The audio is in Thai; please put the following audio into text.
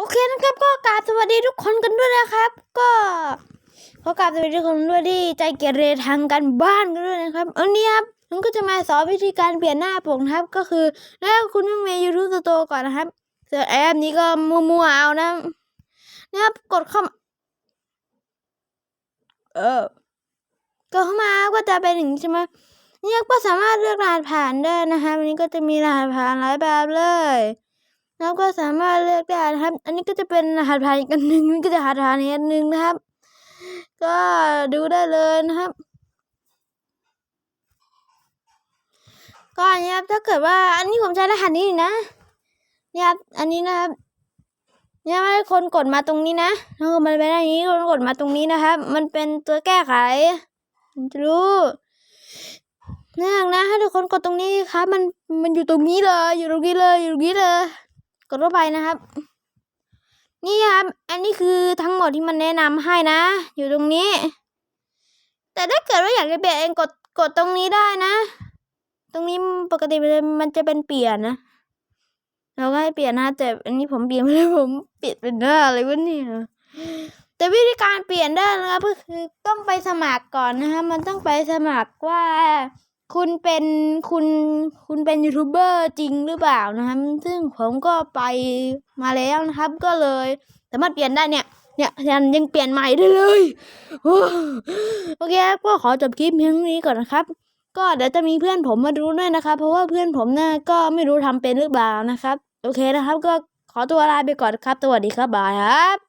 โอเคนะครับก็กราบสวัสดีทุกคนกันด้วยนะครับ ก็ขอกราบสวัสดีทุกคนด้วยที่ใจเกเรทางการบ้านกันด้วยนะครับวันนี้ครับผมก็จะมาสอนวิธีการเปลี่ยนหน้าปกนะครับ ก็คือแล้วคุณต้องมี YouTube Store ก่อนนะครับส่วนแอปนี้ก็มั่วๆเอานะนะครับกดเข้าเออก็เข้ามาก็จะเป็นอย่างนี้ใช่ไหมเนี่ยก็สามารถเลือกรหัสผ่านได้นะคะวันนี้ก็จะมีรหัสผ่านหลายแบบเลย แล้วก็สามารถเลือกได้นะครับ อันนี้ก็จะเป็นรหัสผ่านอีกอันหนึ่งนี่ก็จะรหัสผ่านอีกอันหนึ่งนะครับ ก็ดูได้เลยนะครับก็อันนี้ครับถ้าเกิดว่าอันนี้ผมใช้รหัสนี้นะเนี่ยครับอันนี้นะครับเนี่ยให้คนกดมาตรงนี้นะถ้าเกิดมันเป็นอย่างนี้คนกดมาตรงนี้นะครับ มันเป็นตัวแก้ไขจะรู้เนื่องนะให้ทุกคนกดตรงนี้ครับ มันมันอยู่ตรงนี้เลยอยู่ตรงนี้เลยอยู่ตรงนี้เลย กดเข้าไปนะครับ นี่ครับ อันนี้คือทั้งหมดที่มันแนะนำให้นะ อยู่ตรงนี้ แต่ถ้าเกิดว่าอยากจะเปลี่ยนเองกดกดตรงนี้ได้นะ ตรงนี้ปกติมันจะมันจะเป็นเปลี่ยนนะเราก็ให้เปลี่ยนนะแต่อันนี้ผมเปลี่ยนไม่ได้ผมเปลี่ยนเป็นหน้าอะไรวะเนี่ยแต่วิธีการเปลี่ยนได้นะครับก็คือต้องไปสมัครก่อนนะครับมันต้องไปสมัครว่า คุณเป็นคุณคุณเป็นยูทูบเบอร์จริงหรือเปล่านะครับ ซึ่งผมก็ไปมาแล้วนะครับ ก็เลยสามารถเปลี่ยนได้เนี่ย เนี่ยยังยังเปลี่ยนใหม่ได้เลยโอเคก็ขอจบคลิปเพียงนี้ก่อนนะครับ ก็เดี๋ยวจะมีเพื่อนผมมาดูด้วยนะครับ เพราะว่าเพื่อนผมน่ะก็ไม่รู้ทำเป็นหรือเปล่านะครับ โอเคนะครับ ก็ขอตัวลาไปก่อนครับ สวัสดีครับบายครับ